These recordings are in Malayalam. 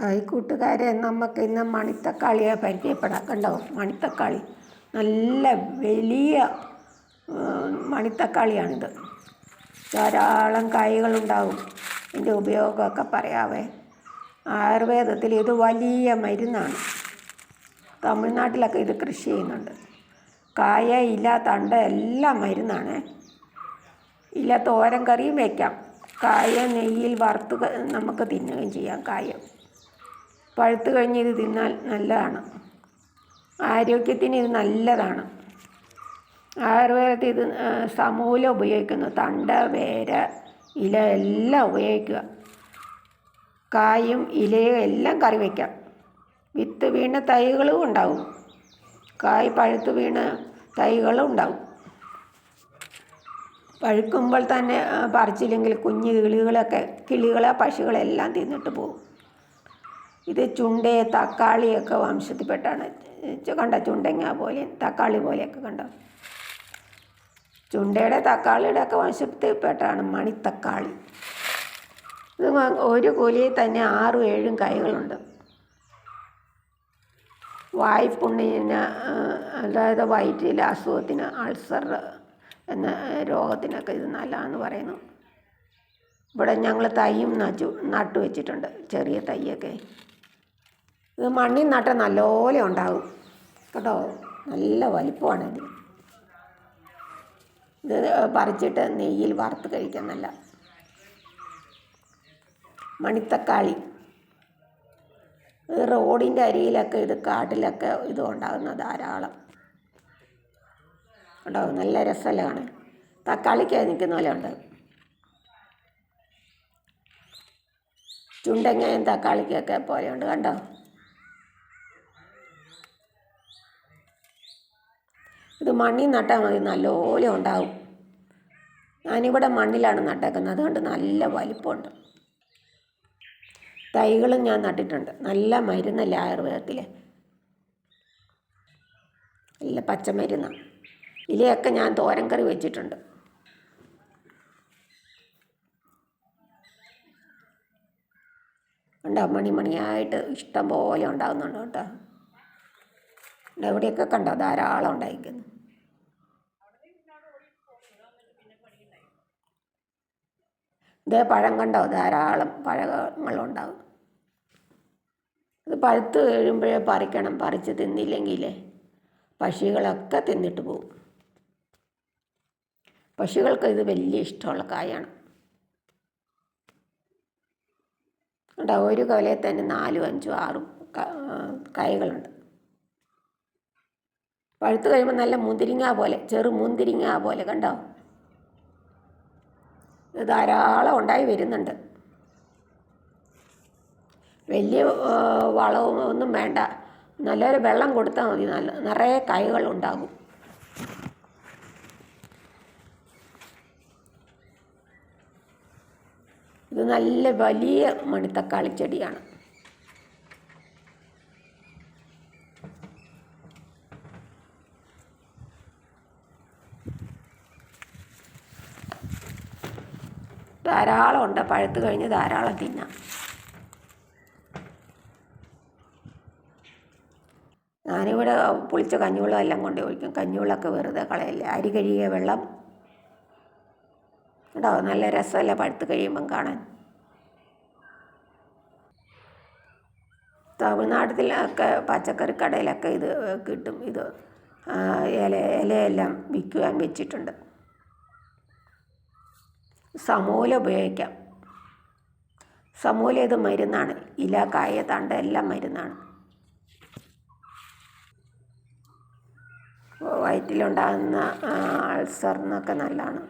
ഹായ് കൂട്ടുകാരെ നമുക്ക് ഇന്ന് മണിത്തക്കാളിയെ പരിചയപ്പെടാം കണ്ടോ മണിത്തക്കാളി നല്ല വലിയ മണിത്തക്കാളിയാണിത്. ധാരാളം കായ്കളുണ്ടാവും ഇതിന്റെ ഉപയോഗമൊക്കെ പറയാവേ. ആയുർവേദത്തിൽ ഇത് വലിയ മരുന്നാണ്. തമിഴ്നാട്ടിലൊക്കെ ഇത് കൃഷി ചെയ്യുന്നുണ്ട്. കായ ഇല തണ്ട എല്ലാം മരുന്നാണ്. ഇല തോരൻ കറിയും വയ്ക്കാം കായ നെയ്യിൽ വറുത്ത് നമുക്ക് തിന്നുകയും ചെയ്യാം കായ. പഴുത്ത് കഴിഞ്ഞ് ഇത് തിന്നാൽ നല്ലതാണ്. ആരോഗ്യത്തിന് ഇത് നല്ലതാണ്. ആയുർവേദത്തിൽ ഇത് സമൂല ഉപയോഗിക്കുന്നു. തണ്ട വേര ഇല എല്ലാം ഉപയോഗിക്കുക. കായും ഇലയും എല്ലാം കറി വയ്ക്കാം. വിത്ത് വീണ തൈകളും ഉണ്ടാവും. കായ് പഴുത്ത് വീണ തൈകളും ഉണ്ടാവും. പഴുക്കുമ്പോൾ തന്നെ പറിച്ചില്ലെങ്കിൽ കുഞ്ഞു കിളികളൊക്കെ കിളികളെ പശുക്കളെല്ലാം തിന്നിട്ട് പോകും. ഇത് ചുണ്ടേ തക്കാളിയൊക്കെ വംശത്തിൽപ്പെട്ടാണ്. കണ്ട ചുണ്ടങ്ങ പോലെ തക്കാളി പോലെയൊക്കെ കണ്ടോ? ചുണ്ടയുടെ തക്കാളിയുടെ ഒക്കെ വംശത്തിൽപ്പെട്ടാണ് മണിത്തക്കാളി. ഇത് ഒരു കുലിയിൽ തന്നെ ആറും ഏഴും കൈകളുണ്ട്. വായ്പുണ്ണിന് അതായത് വയറ്റിലെ അസുഖത്തിന് അൾസർ എന്ന രോഗത്തിനൊക്കെ ഇത് നല്ലതാണെന്ന് പറയുന്നു. ഇവിടെ ഞങ്ങൾ തൈയും നച്ചു നട്ടു വെച്ചിട്ടുണ്ട് ചെറിയ തൈയൊക്കെ. ഇത് മണ്ണിൽ നട്ടാൽ നല്ലപോലെ ഉണ്ടാകും കേട്ടോ? നല്ല വലിപ്പമാണ് ഇത്. ഇത് പറിച്ചിട്ട് നെയ്യിൽ വറുത്ത് കഴിക്കുന്നല്ല നല്ല മണിത്തക്കാളി. ഇത് റോഡിന്റെ അരിയിലൊക്കെ ഇത് കാട്ടിലൊക്കെ ഇത് ഉണ്ടാകുന്ന ധാരാളം. കേട്ടോ? നല്ല രസമല്ലാണ്. തക്കാളിക്ക് നിൽക്കുന്ന പോലെ ഉണ്ട്. ചുണ്ടങ്ങയും തക്കാളിക്കൊക്കെ പോലെയുണ്ട് കണ്ടോ? ഇത് മണ്ണിൽ നട്ടാൽ മതി നല്ലപോലെ ഉണ്ടാവും. ഞാനിവിടെ മണ്ണിലാണ് നട്ടേക്കുന്നത് അതുകൊണ്ട് നല്ല വലിപ്പമുണ്ട്. തൈകളും ഞാൻ നട്ടിട്ടുണ്ട് നല്ല മരുന്നല്ല ആയുർവേദത്തിൽ നല്ല പച്ചമരുന്നാണ് ഇലയൊക്കെ ഞാൻ തോരൻ കറി വെച്ചിട്ടുണ്ട്. ഉണ്ടാവും മണിമണിയായിട്ട് ഇഷ്ടം പോലെ ഉണ്ടാകുന്നുണ്ട് കേട്ടോ. ഇവിടെ എവിടെയൊക്കെ കണ്ടോ? ധാരാളം ഉണ്ടായിരിക്കുന്നു. ഇതേ പഴം കണ്ടോ? ധാരാളം പഴങ്ങളുണ്ടാകും ഇത് പഴുത്ത് കഴിയുമ്പോഴേ പറിക്കണം. പറിച്ച് തിന്നില്ലെങ്കിലേ പക്ഷികളൊക്കെ തിന്നിട്ട് പോകും പക്ഷികൾക്ക് ഇത് വലിയ ഇഷ്ടമുള്ള കായാണ്. കണ്ടോ? ഒരു കൊലയിൽ തന്നെ നാലും അഞ്ചും ആറും കായകളുണ്ട് പഴുത്ത് കഴിയുമ്പോൾ നല്ല മുന്തിരിങ്ങ പോലെ ചെറു മുന്തിരിങ്ങ പോലെ കണ്ടോ? ഇത് ധാരാളം ഉണ്ടായി വരുന്നുണ്ട്. വലിയ വളവും ഒന്നും വേണ്ട. നല്ലൊരു വെള്ളം കൊടുത്താൽ മതി. നല്ല നിറയെ കായ്കൾ ഉണ്ടാകും. ഇത് നല്ല വലിയ മണിത്തക്കാളി ചെടിയാണ്. ധാരാളം ഉണ്ട്. പഴുത്ത് കഴിഞ്ഞ് ധാരാളം തിന്നാം. ഞാനിവിടെ പുളിച്ച കഞ്ഞിവെള്ളം എല്ലാം കൊണ്ട് ഒഴിക്കും. കഞ്ഞിവെള്ളമൊക്കെ വെറുതെ കളയില്ല? അരി കഴുകിയ വെള്ളം. കേട്ടോ? നല്ല രസമല്ലേ പഴുത്ത് കഴിയുമ്പം കാണാൻ? തമിഴ്നാട്ടിലൊക്കെ പച്ചക്കറി കടയിലൊക്കെ ഇത് കിട്ടും. ഇത് ഇല ഇലയെല്ലാം വിൽക്കുവാൻ വെച്ചിട്ടുണ്ട്. സമൂല ഉപയോഗിക്കാം. സമൂല ഇത് മരുന്നാണ്. ഇല കായ തണ്ട് എല്ലാം മരുന്നാണ്. വയറ്റിലുണ്ടാകുന്ന അൾസറിനൊക്കെ നല്ലതാണ്.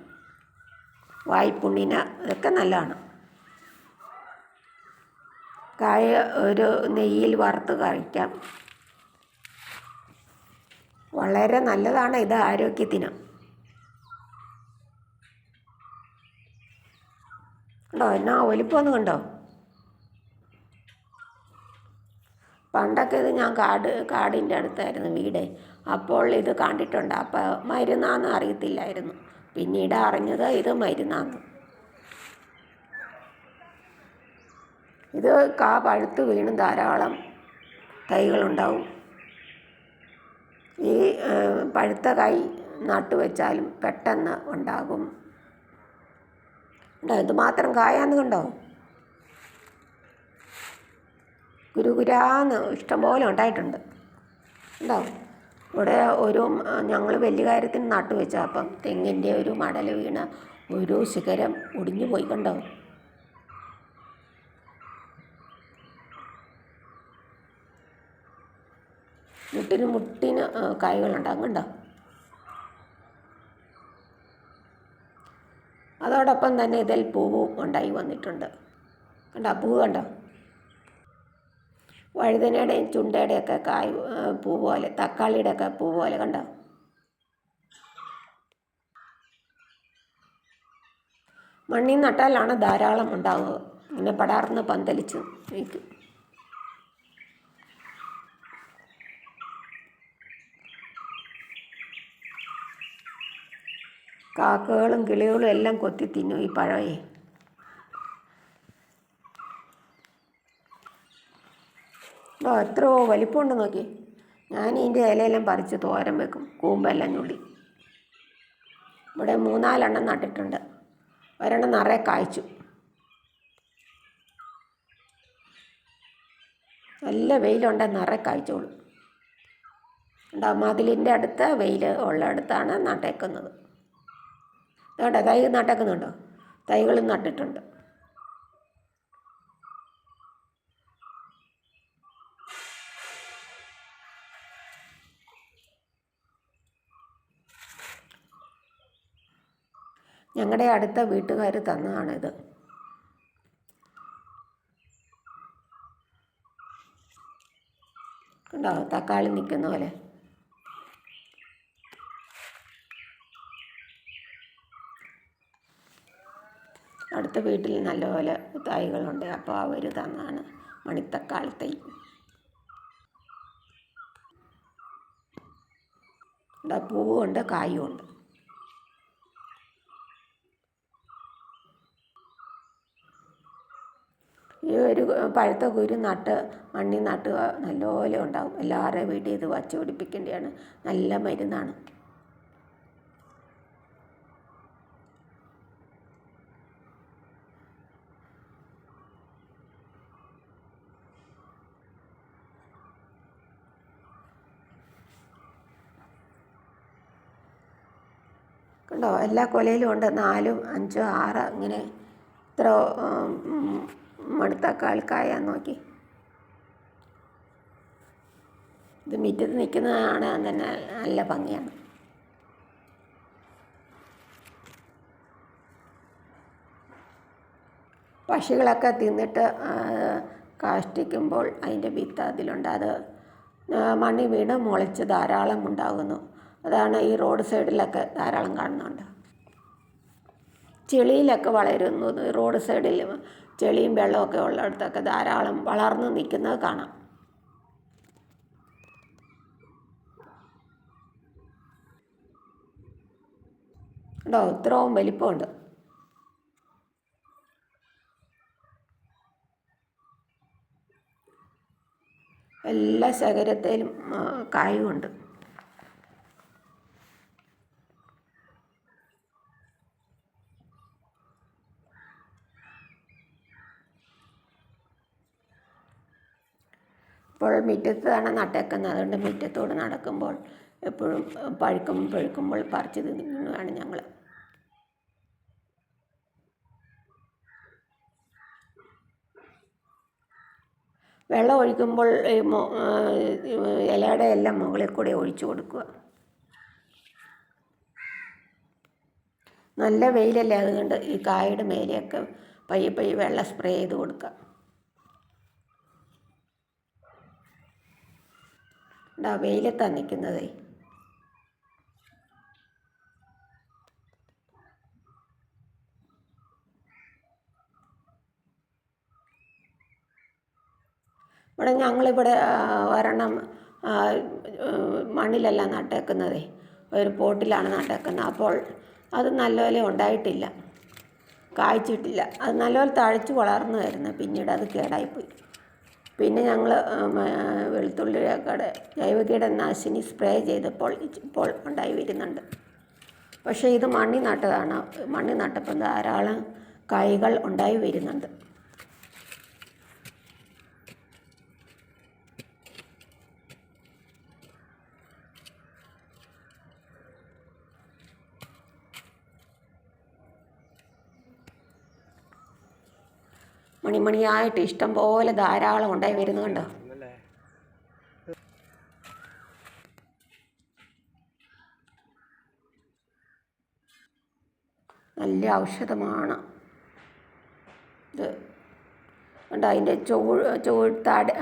വായ്പുണ്ണിന് ഇതൊക്കെ നല്ലതാണ്. കായ ഒരു നെയ്യിൽ വറുത്ത് കഴിക്കാം. വളരെ നല്ലതാണ് ഇത് ആരോഗ്യത്തിന്. കണ്ടോ? എന്നാ വലിപ്പമൊന്നും കണ്ടോ? പണ്ടൊക്കെ ഇത് ഞാൻ കാട് കാടിന്റെ അടുത്തായിരുന്നു വീട്. അപ്പോൾ ഇത് കണ്ടിട്ടുണ്ട്. അപ്പോൾ മരുന്നാന്ന് അറിയത്തില്ലായിരുന്നു. പിന്നീട് അറിഞ്ഞത് ഇത് മരുന്നാന്ന്. ഇത് കാ പഴുത്ത് വീണും ധാരാളം തൈകളുണ്ടാവും. ഈ പഴുത്ത കായ് നട്ടുവെച്ചാലും പെട്ടെന്ന് ഉണ്ടാകും. ഉണ്ടോ? എന്തുമാത്രം കായാന്ന് കണ്ടോ? ഗുരുഗുരാന്ന് ഇഷ്ടംപോലെ ഉണ്ടായിട്ടുണ്ട്. ഉണ്ടോ? ഇവിടെ ഒരു ഞങ്ങൾ വലിയ കാര്യത്തിന് നട്ടു വെച്ചാൽ അപ്പം തെങ്ങിന്റെ ഒരു മടൽ വീണ് ഒരു ശിഖരം ഒടിഞ്ഞു പോയി കണ്ടോ? മുട്ടിന് മുട്ടിന് കായ്കളുണ്ടാകും കണ്ടോ? അതോടൊപ്പം തന്നെ ഇതിൽ പൂവും ഉണ്ടായി വന്നിട്ടുണ്ട്. കണ്ടോ പൂവ് കണ്ടോ? വഴുതനയുടെയും ചുണ്ടയുടെയൊക്കെ കായ് പൂ പോലെ തക്കാളിയുടെയൊക്കെ പൂ പോലെ കണ്ടോ? മണ്ണിൽ നട്ടാലാണ് ധാരാളം ഉണ്ടാവുക. ഇങ്ങനെ പടാർന്ന് പന്തലിച്ചു നിൽക്കും. കാക്കകളും കിളികളും എല്ലാം കൊത്തി തിന്നും ഈ പഴമേ. ഓ എത്രയോ വലിപ്പമുണ്ട് നോക്കി. ഞാൻ ഇതിന്റെ ഇലയെല്ലാം പറിച്ച് തോരൻ വെക്കും കൂമ്പെല്ലാം ഞുള്ളി. ഇവിടെ മൂന്നാലെണ്ണം നട്ടിട്ടുണ്ട്. ഒരെണ്ണം നിറയെ കായ്ച്ചു. നല്ല വെയിലുണ്ട് നിറയെ കായ്ച്ചോളൂ. ഉണ്ടാ മതിലിന്റെ അടുത്ത് വെയിൽ ഉള്ള അടുത്താണ് നട്ടേക്കുന്നത്. വേണ്ട തൈ നട്ടേക്കുന്നുണ്ടോ? തൈകളും നട്ടിട്ടുണ്ട്. ഞങ്ങളുടെ അടുത്ത വീട്ടുകാർ തന്നതാണിത്. കണ്ടോ? തക്കാളി നിൽക്കുന്ന പോലെ. അടുത്ത വീട്ടിൽ നല്ലപോലെ തൈകളുണ്ട് അപ്പോൾ അവർ തന്നാണ് മണിത്തക്കാളി തൈ ഇവിടെ പൂവുണ്ട് കായുമുണ്ട് ഈ ഒരു പഴുത്ത കുരു നട്ട് മണ്ണിൽ നട്ട് നല്ലപോലെ ഉണ്ടാവും. എല്ലാവരുടെയും വീട്ടിൽ ഇത് വച്ച് പിടിപ്പിക്കേണ്ടതാണ്. നല്ല മരുന്നാണ്. കണ്ടോ എല്ലാ കൊലയിലും ഉണ്ട്. നാലും അഞ്ചോ ആറ് അങ്ങനെ ഇത്ര മടുത്തൊക്കെ കായാൻ നോക്കി. ഇത് മുറ്റത്ത് നിൽക്കുന്നതാണ് തന്നെ നല്ല ഭംഗിയാണ്. പക്ഷികളൊക്കെ തിന്നിട്ട് കാഷ്ടിക്കുമ്പോൾ അതിന്റെ വിത്ത് അതിലുണ്ട്. അത് മണ്ണി വീണ് മുളച്ച് ധാരാളം ഉണ്ടാകുന്നു. അതാണ് ഈ റോഡ് സൈഡിലൊക്കെ ധാരാളം കാണുന്നുണ്ട്. ചെളിയിലൊക്കെ വളരുന്നത് റോഡ് സൈഡിൽ ചെളിയും വെള്ളമൊക്കെ ഉള്ളിടത്തൊക്കെ ധാരാളം വളർന്നു നിൽക്കുന്നത് കാണാം. ഉണ്ടോ? ഇത്രയും വലിപ്പമുണ്ട്. എല്ലാ ശകരത്തിലും കായുമുണ്ട്. ഇപ്പോൾ മുറ്റത്താണ് നട്ടേക്കുന്നത്. അതുകൊണ്ട് മുറ്റത്തോട് നടക്കുമ്പോൾ എപ്പോഴും പഴുക്കും പഴുക്കുമ്പോൾ പറിച്ച് തിന്നുകയാണ് ഞങ്ങൾ വെള്ളം ഒഴിക്കുമ്പോൾ ഇലയുടെ എല്ലാം മുകളിൽ കൂടെ ഒഴിച്ചു കൊടുക്കുക. നല്ല വെയിലല്ലേ അതുകൊണ്ട് ഈ കായയുടെ മേലെയൊക്കെ പയ്യെ പയ്യെ വെള്ളം സ്പ്രേ ചെയ്ത് കൊടുക്കുക. ഇതാ വെയിലത്താണ് നിൽക്കുന്നതേ ഇവിടെ ഞങ്ങളിവിടെ ഒരെണ്ണം മണ്ണിലല്ല നട്ടേക്കുന്നതേ. ഒരു പോട്ടിലാണ് നട്ടേക്കുന്നത്. അപ്പോൾ അത് നല്ലപോലെ ഉണ്ടായിട്ടില്ല. കായ്ച്ചിട്ടില്ല. അത് നല്ലപോലെ തഴച്ച് വളർന്നു വരുന്നു. പിന്നീട് അത് കേടായിപ്പോയി. പിന്നെ ഞങ്ങൾ വെളുത്തുള്ളിയുടെ ജൈവകീടനാശിനി സ്പ്രേ ചെയ്തപ്പോൾ ഇപ്പോൾ ഉണ്ടായി വരുന്നുണ്ട്. പക്ഷേ ഇത് മണ്ണി നട്ടതാണ് മണ്ണി നട്ടപ്പം ധാരാളം കായ്കൾ ഉണ്ടായി വരുന്നുണ്ട്. മണിമണിയായിട്ട് ഇഷ്ടം പോലെ ധാരാളം ഉണ്ടായി വരുന്നുണ്ട് നല്ല ഔഷധമാണ്. ഇത് ഉണ്ട് അതിന്റെ ചൂ ചൂ താഴെ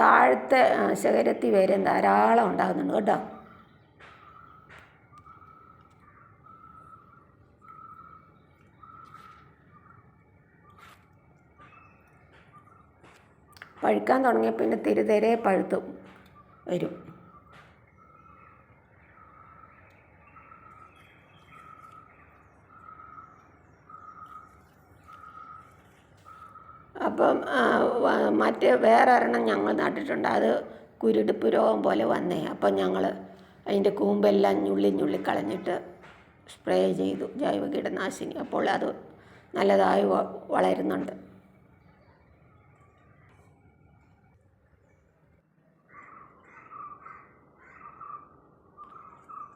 താഴത്തെ ശകരത്തി വരെ ധാരാളം ഉണ്ടാകുന്നുണ്ട് കേട്ടോ. പഴുക്കാൻ തുടങ്ങിയ പിന്നെ തിരുതരെ പഴുത്തു വരും. അപ്പം മറ്റേ വേറെ ഒരെണ്ണം ഞങ്ങൾ നട്ടിട്ടുണ്ട്. അത് കുരുടുപ്പ് രോഗം പോലെ വന്നേ. അപ്പം ഞങ്ങൾ അതിന്റെ കൂമ്പെല്ലാം ഞുള്ളി ഞുള്ളി കളഞ്ഞിട്ട് സ്പ്രേ ചെയ്തു ജൈവ കീടനാശിനി. അപ്പോൾ അത് നല്ലതായി വളരുന്നുണ്ട്.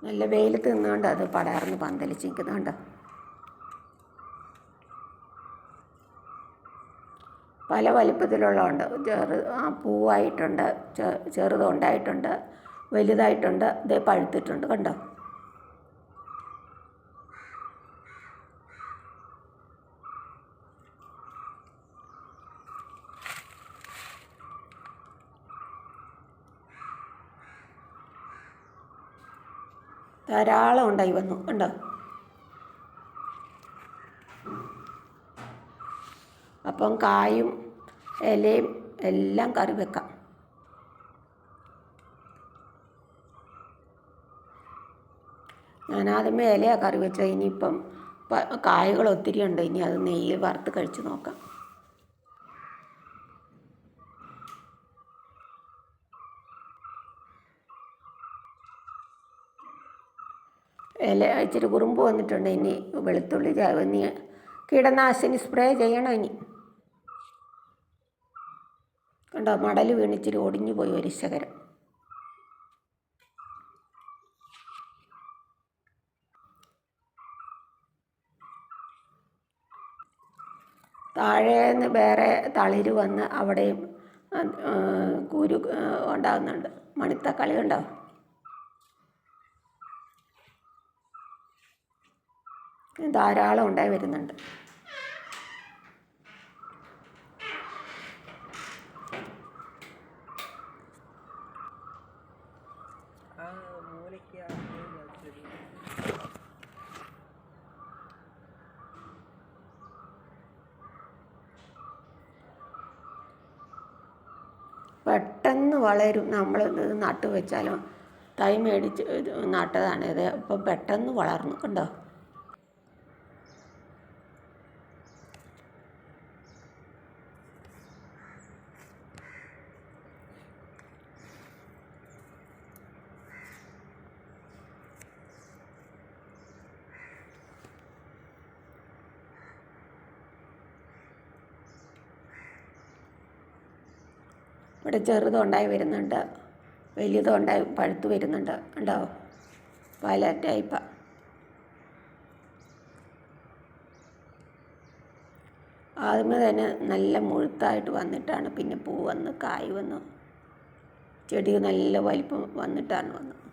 നല്ല വെയിലത്ത് നിന്നുകൊണ്ട് അത് പടർന്ന് പന്തലിച്ച് നിൽക്കുന്നുണ്ട് പല വലിപ്പത്തിലുള്ളതുണ്ട്. ചെറു പൂവായിട്ടുണ്ട് ചെറുതുണ്ടായിട്ടുണ്ട് വലുതായിട്ടുണ്ട് ഇത് പഴുത്തിട്ടുണ്ട് കണ്ടോ? ധാരാളം ഉണ്ടായി വന്നു. കണ്ടോ? അപ്പം കായും ഇലയും എല്ലാം കറി വെക്കാം. ഞാൻ ആദ്യമേ ഇലയാണ് കറി വെച്ചത്. ഇനിയിപ്പം കായകൾ ഒത്തിരി ഉണ്ട്. ഇനി അത് നെയ്യിൽ വറുത്ത് കഴിച്ച് നോക്കാം. ഇല ഇച്ചിരി കുറുമ്പ് വന്നിട്ടുണ്ട് ഇനി വെളുത്തുള്ളി ഇനി കീടനാശിനി സ്പ്രേ ചെയ്യണം ഇനി. കണ്ടോ മടൽ വീണിച്ചിരി ഒടിഞ്ഞു പോയി ഒരു ശകരം. താഴേന്ന് വേറെ തളിര് വന്ന് അവിടെയും കുരു ഉണ്ടാകുന്നുണ്ട്. മണിത്തക്കളി ഉണ്ടോ ധാരാളം ഉണ്ടായി വരുന്നുണ്ട്. പെട്ടെന്ന് വളരും. നമ്മൾ ഇത് നട്ട് വെച്ചാലും തൈ മേടിച്ച് നട്ടതാണ്. ഇത് ഇപ്പം പെട്ടെന്ന് വളർന്നു. കണ്ടോ? ഇവിടെ ചെറുതും ഉണ്ടായി വരുന്നുണ്ട്. വലിയതും ഉണ്ടായി പഴുത്ത് വരുന്നുണ്ട്. ഉണ്ടോ പല ടൈപ്പാണ് ആദ്യമേ തന്നെ നല്ല മുഴുത്തായിട്ട് വന്നിട്ടാണ്. പിന്നെ പൂ വന്ന് കായ് വന്ന് ചെടി നല്ല വലിപ്പം വന്നിട്ടാണ് വന്നത്.